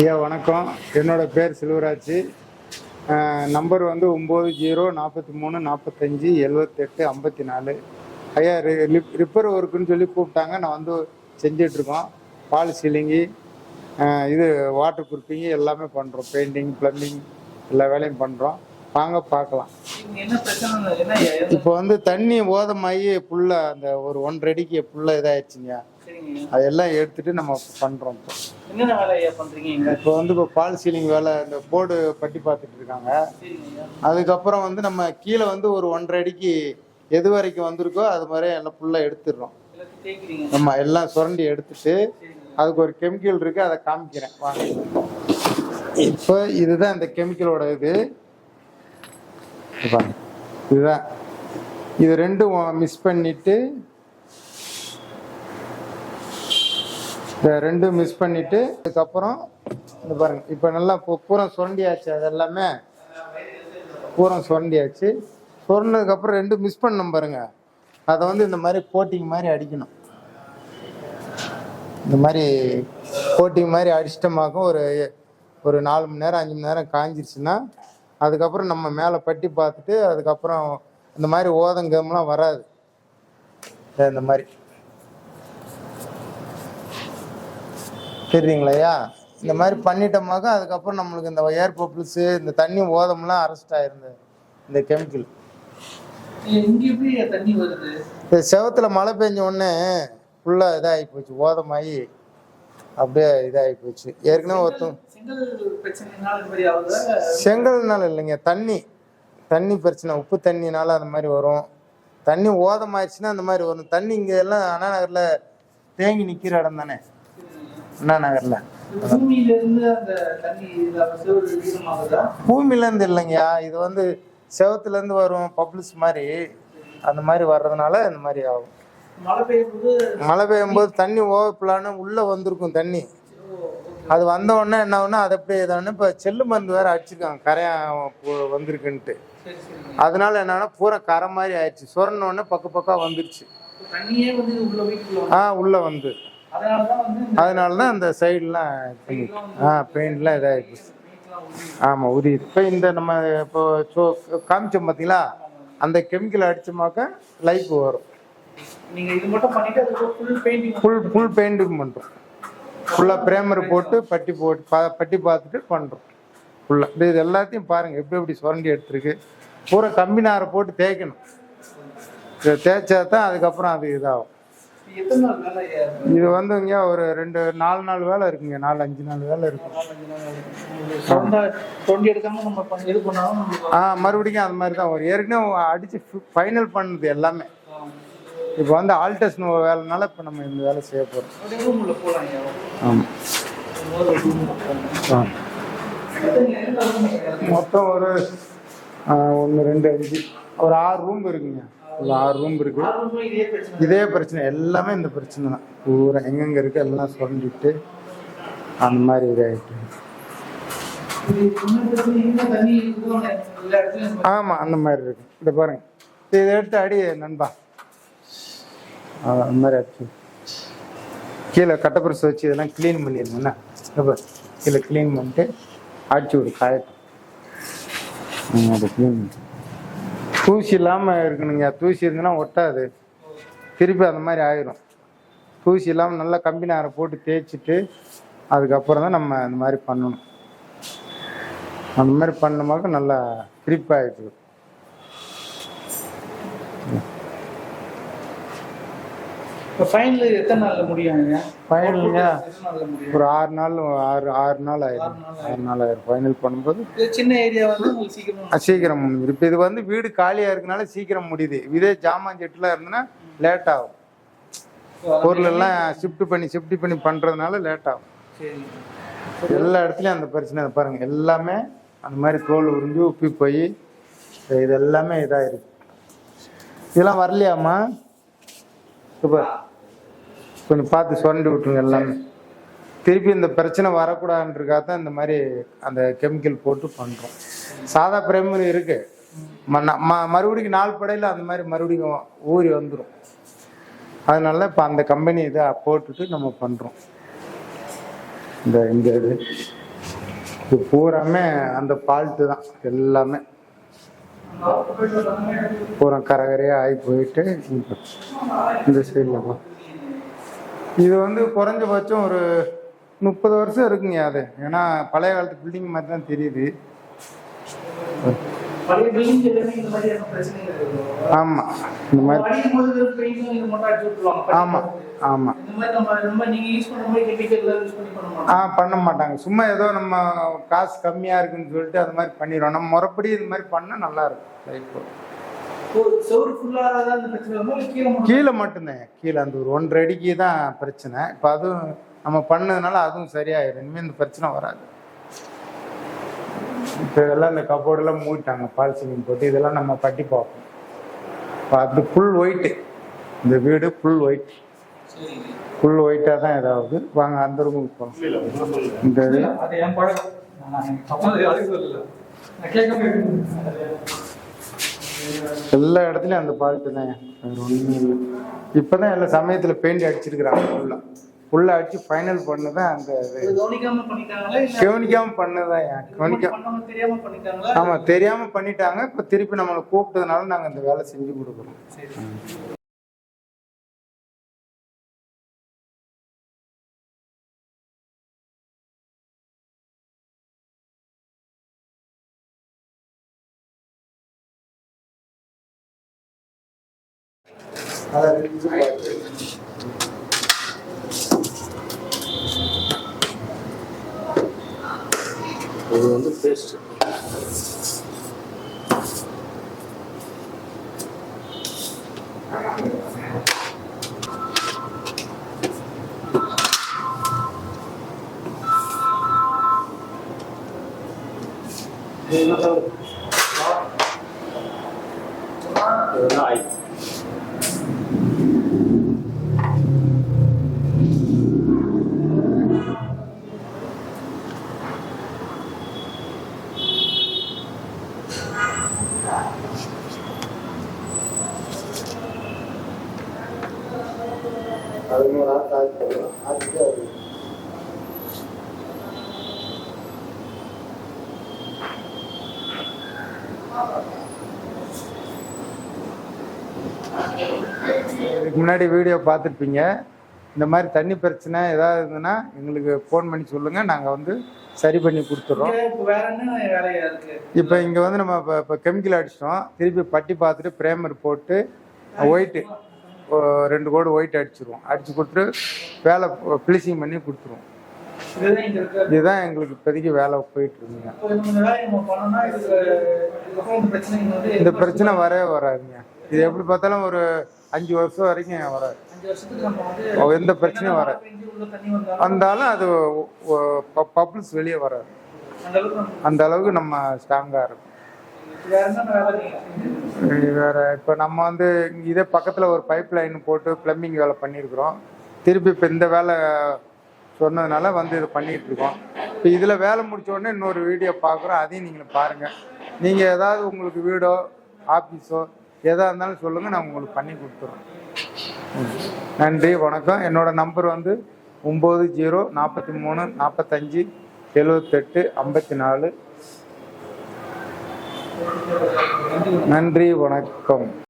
ஐயா வணக்கம். என்னோட பேர் செல்வராஜ் நம்பர் வந்து ஒம்பது ஜீரோ நாற்பத்தி மூணு நாற்பத்தஞ்சு எழுவத்தெட்டு ஐம்பத்தி நாலு ஐயா ரிப்பேர் ஒர்க்குன்னு சொல்லி கூப்பிட்டாங்க. நான் வந்து செஞ்சிட்ருக்கோம். பால் சீலிங்கி இது வாட்டர் ப்ரூஃபிங்கு எல்லாமே பண்ணுறோம் பெயிண்டிங் ப்ளம்பிங் எல்லா வேலையும் பண்ணுறோம் வாங்க பார்க்கலாம். இப்போ வந்து தண்ணி ஓதமாகி ஃபுல்லாக அந்த ஒரு ஒன்றரை அடிக்கு சரிங்க. ஐயா. அதெல்லாம் எடுத்துட்டு நம்ம பண்ணுறோம் இப்போ என்னென்ன வேலை ஐயா பண்றீங்க இப்போ வந்து இப்போ பால் சீலிங் வேலை இந்த போர்டு பட்டி பார்த்துட்டு இருக்காங்க. அதுக்கப்புறம் வந்து நம்ம கீழே வந்து ஒரு ஒன்றரை அடிக்கு எது வரைக்கும் வந்திருக்கோ அது மாதிரி எல்லாம் ஃபுல்லாக எடுத்துடுறோம். நம்ம எல்லாம் சுரண்டி எடுத்துட்டு அதுக்கு ஒரு கெமிக்கல் இருக்கு அதை காமிக்கிறேன். வாங்க. இப்போ இதுதான் இந்த கெமிக்கலோட இது. இதுதான். இது ரெண்டும் மிஸ் பண்ணிட்டு இந்த ரெண்டும் மிஸ் பண்ணிட்டு அதுக்கப்புறம் இந்த பாருங்க இப்போ நல்லா இப்போ பூரம் சுரண்டியாச்சு அது எல்லாமே பூரம் சுரண்டியாச்சு. சுரண்டதுக்கப்புறம் ரெண்டும் மிஸ் பண்ணோம் பாருங்க. அதை வந்து இந்த மாதிரி கோட்டிங் மாதிரி அடிக்கணும். இந்த மாதிரி கோட்டிங் மாதிரி அடிச்சிட்டமாக்கும் ஒரு ஒரு நாலு மணி நேரம் அஞ்சு மணி நேரம் காஞ்சிருச்சுன்னா அதுக்கப்புறம் நம்ம மேலே பட்டி பார்த்துட்டு அதுக்கப்புறம் இந்த மாதிரி ஓதங்கம்லாம் வராது. இந்த மாதிரி. தெரியுங்களையா? இந்த மாதிரி பண்ணிட்டோமாக்க அதுக்கப்புறம் நம்மளுக்கு இந்த ஏர் பப்புள்ஸு இந்த தண்ணி ஓதம்லாம் அரெஸ்ட் ஆயிருந்தது. இந்த கெமிக்கல் இந்த செவத்துல மழை பெஞ்ச உடனே ஃபுல்லாக இதாகி போச்சு ஓதமாகி அப்படியே இதாகி போச்சு. ஏற்கனவே ஒருத்தம் செங்கல்னால இல்லைங்க தண்ணி. தண்ணி பிரச்சனை உப்பு தண்ணினால அந்த மாதிரி வரும். தண்ணி ஓதமாயிடுச்சுன்னா அந்த மாதிரி வரும். தண்ணி இங்கே எல்லாம் அண்ணா நகரில் தேங்கி நிற்கிற இடம் தானே? அண்ணா நகரில். பூமியிலேருந்து இல்லைங்கய்யா. இது வந்து செவத்துலேருந்து வரும் பப்ளிஸ் மாதிரி. அந்த மாதிரி வர்றதுனால இந்த மாதிரி ஆகும். மழை பெய்யும் போது மழை பெய்யும் போது தண்ணி ஓவர்ஃப்ளான்னு உள்ளே வந்திருக்கும் தண்ணி. அது வந்த உடனே என்ன ஆகுனா அது அப்படியே இதானு இப்போ செல்லு மருந்து வேற அடிச்சிருக்காங்க. கரையான் பு- வந்திருக்குன்ட்டு. அதனால என்னன்னா பூரா கரை மாதிரி ஆயிடுச்சு. சுரண்ட உடனே பக்க பக்கம் வந்துருச்சு. ஆ உள்ள வந்து. அதனால தான் இந்த சைடுலாம் ஆ பெயிண்ட்லாம் இதாகிடுச்சு ஆமாம் உரி இப்போ இந்த நம்ம இப்போ சோ காமிச்சோம் பார்த்தீங்களா அந்த கெமிக்கல் அடிச்சோமாக்க லைஃப் வரும். இது ஃபுல் ஃபுல் பெயிண்டிங் பண்ணுறோம் ஃபுல்லாக பிரேமர் போட்டு பட்டி போட்டு பா பட்டி பார்த்துட்டு பண்ணுறோம் ஃபுல்லாக இது எல்லாத்தையும் பாருங்கள் எப்படி எப்படி சுரண்டி எடுத்துருக்கு. பூரா கம்பி நாரை போட்டு தேய்க்கணும். இதை தேய்ச்சா தான் அதுக்கப்புறம் அது இதாகும். இது வந்துங்க ஒரு ரெண்டு நாலு நாள் வேலை இருக்குங்க நாலு அஞ்சு நாள் வேலை இருக்கும். ஆ மறுபடியும் அந்த மாதிரி தான். வரும் ஏற்கனவே அடித்து ஃபைனல் பண்ணுது எல்லாமே. இப்போ வந்து ஆல்டர்ஸ்னு வேலைனால இப்போ நம்ம இந்த வேலை செய்ய போகிறோம். ஆமாம் ஒரு? மொத்தம் ஒரு ஒன்று ரெண்டு அஞ்சு ஒரு ஆறு ரூம் இருக்குங்க ஒரு ஆறு ரூம் இருக்கு. ஆறு room இதே பிரச்சனை. எல்லாமே இந்த பிரச்சனை தான். பூரா எங்கெங்க இருக்கு எல்லாம் சுரண்டிட்டு அந்த மாதிரி இதாகிட்டு இது இன்னும் பிரச்சனை, இன்னும் தண்ணி இதுவும் எல்லா இடத்துலயும் ஆமாம் அந்த மாதிரி இருக்கு. இதை பாருங்க. இதை எடுத்து அடி நண்பா. அந்த மாதிரி அடிச்சு கீழே கட்டப்பரிசு வச்சு இதெல்லாம் க்ளீன் பண்ணிடுங்க என்ன? இதை பாரு. கீழே க்ளீன் பண்ணிட்டு அடிச்சு விடு ம், அதை க்ளீன் தூசி இல்லாமல் இருக்கணுங்க. தூசி இருந்துன்னா ஒட்டாது. திருப்பி அந்த மாதிரி ஆயிரும். தூசி இல்லாமல் நல்லா கம்பி நாரை போட்டு தேய்ச்சிட்டு அதுக்கப்புறம் தான் நம்ம அந்த மாதிரி பண்ணணும். அந்த மாதிரி பண்ணும்போது நல்லா கிரிப் இப்ப final எத்தனை நாள்ல முடியும்? ஃபைனலுங்க? ஒரு ஆறு நாள் ஆறு ஆறு நாள் ஆயிரும். ஆறு நாள் ஆயிரும். ஃபைனல் பண்ணும்போது சின்ன ஏரியா வந்து உங்களுக்கு சீக்கிரம் சீக்கிரம் முடிஞ்சிடும் இப்போ இது வந்து வீடு காலியாக இருக்கனால சீக்கிரம் முடியுது. இதே ஜாமான் செட்டில் இருந்ததுன்னா லேட் ஆகும். பொருள் எல்லாம் ஷிஃப்ட் பண்ணி ஷிஃப்ட் பண்ணி பண்ணுறதுனால லேட் ஆகும். எல்லா இடத்துலையும் அந்த பிரச்சனை இருக்கு. பாருங்க எல்லாமே அந்த மாதிரி தோல் உறிஞ்சு உப்பி போய் இது எல்லாமே இதாயிருக்கு. இதெல்லாம் வரலையாம்மா? இப்போ கொஞ்சம் பார்த்து சுரண்டி விட்டுருங்க எல்லாமே. திருப்பி இந்த பிரச்சனை வரக்கூடாதுன்றக்காக தான் இந்த மாதிரி அந்த கெமிக்கல் போட்டு பண்ணுறோம் சாதா பிரேமர் இருக்கு. ம- ந- ம- மறுபடியும் நாள் படையில் அந்த மாதிரி மறுபடியும் ஊறி வந்துடும் அதனால இப்போ அந்த கம்பெனி இதை போட்டுட்டு நம்ம பண்ணுறோம் இந்த இந்த இது. இது பூராமே அந்த ஃபால்ட்டு தான் எல்லாமே. பூரா கரகரையாக ஆகி போயிட்டு இந்த சைடில் இது வந்து குறைஞ்சபட்சம் ஒரு முப்பது வருஷம் இருக்குங்க அது. ஏன்னா பழைய காலத்து பில்டிங் மாதிரி தான் தெரியுது. பழைய பில்டிங் எல்லாமே இந்த மாதிரியான பிரச்சனைகள் இருக்கும் ஆமாம் இந்த மாதிரி அடிக்கும் போது பெயிண்டும் இது மட்டும் அடிச்சு விட்டுருவாங்க. ஆமாம் ஆமாம் இந்த மாதிரி நம்ம ரொம்ப நீங்க யூஸ் பண்ணுற மாதிரி கெமிக்கல் யூஸ் பண்ணி பண்ண மாட்டோம் ஆ பண்ண மாட்டாங்க. சும்மா ஏதோ நம்ம காசு கம்மியாக இருக்குன்னு சொல்லிட்டு அது மாதிரி பண்ணிடுவோம். நம்ம முறைப்படி இது மாதிரி பண்ணால் நல்லா இருக்கும். லைஃப் கீழே மட்டும்தான். கீழே அந்த ஒரு ஒன்றரை அடிக்கு தான் பிரச்சனை. இப்போ அதுவும் நம்ம பண்ணதுனால அதுவும் சரியாயிடும் இனிமேல் இந்த பிரச்சனை வராது. இப்போ இதெல்லாம் இந்த கபோர்டெல்லாம் மூடிட்டாங்க. பால் சீலிங் போட்டு இதெல்லாம் நம்ம கட்டி பார்ப்போம். அது ஃபுல் ஒயிட்டு இந்த வீடு ஃபுல் ஒயிட் சரிங்க ஃபுல் ஒயிட்டாக தான் ஏதாவது. வாங்க அந்த ரூமுக்கு போகலாம் இந்த. எல்லா இடத்துலையும் அந்த பாதிப்பு தான். வேறு ஒன்றுமே இல்லை. இப்போ தான் எல்லா சமயத்தில் பெயிண்ட் அடிச்சிருக்கிறாங்க ஃபுல்லாக ஃபுல்லாக அடித்து ஃபைனல் பண்ணதான் அந்த கவனிக்காம கவனிக்காம பண்ணதான் கவனிக்க பண்ணவங்க தெரியாம பண்ணிட்டாங்க. இப்போ திருப்பி நம்மளை கூப்பிட்டதுனால நாங்கள் இந்த வேலை செஞ்சு கொடுக்குறோம். சரி. இது வந்து பேஸ்ட் இதெல்லாம் இதுக்கு முன்னாடி வீடியோ பார்த்துருப்பீங்க. இந்த மாதிரி தண்ணி பிரச்சனை ஏதாவது இருந்ததுன்னா எங்களுக்கு ஃபோன் பண்ணி சொல்லுங்கள் நாங்கள் வந்து சரி பண்ணி கொடுத்துட்றோம் இப்ப இங்கே வந்து நம்ம இப்போ இப்போ கெமிக்கல் அடிச்சிட்டோம். திருப்பி பட்டி பார்த்துட்டு பிரேமர் போட்டு ஒயிட்டு ரெண்டு கோடு ஒயிட் அடிச்சிருவோம். அடிச்சு கொடுத்துட்டு வேலை ஃபினிஷிங் பண்ணி கொடுத்துருவோம். இதுதான் எங்களுக்கு இப்போதைக்கு வேலை போயிட்டு இப்போ இந்த பிரச்சனை வரவே வராதுங்க. இது எப்படி பார்த்தாலும் ஒரு அஞ்சு வருஷம் வரைக்கும் வராது. எந்த பிரச்சனையும் வராது. வந்தாலும் அது பப்புள்ஸ் வெளியே வராது. அந்த அளவுக்கு நம்ம ஸ்ட்ராங்காக இருக்கும். வேற இப்போ நம்ம வந்து இதே பக்கத்தில் ஒரு பைப் லைன் போட்டு பிளம்பிங் வேலை பண்ணியிருக்கிறோம். திருப்பி இப்போ இந்த வேலை சொன்னதுனால வந்து இது பண்ணிட்டு இருக்கோம் இப்போ இதில் வேலை முடிச்ச உடனே இன்னொரு வீடியோ பார்க்குறோம். அதையும் நீங்கள் பாருங்கள் நீங்கள் ஏதாவது உங்களுக்கு வீடோ ஆஃபீஸோ எதாக இருந்தாலும் சொல்லுங்கள் நான் உங்களுக்கு பண்ணி கொடுத்துறோம். நன்றி வணக்கம். என்னோட நம்பர் வந்து ஒம்பது ஜீரோ நாற்பத்தி மூணு நாற்பத்தஞ்சு எழுவத்தெட்டு ஐம்பத்தி நாலு. நன்றி வணக்கம்.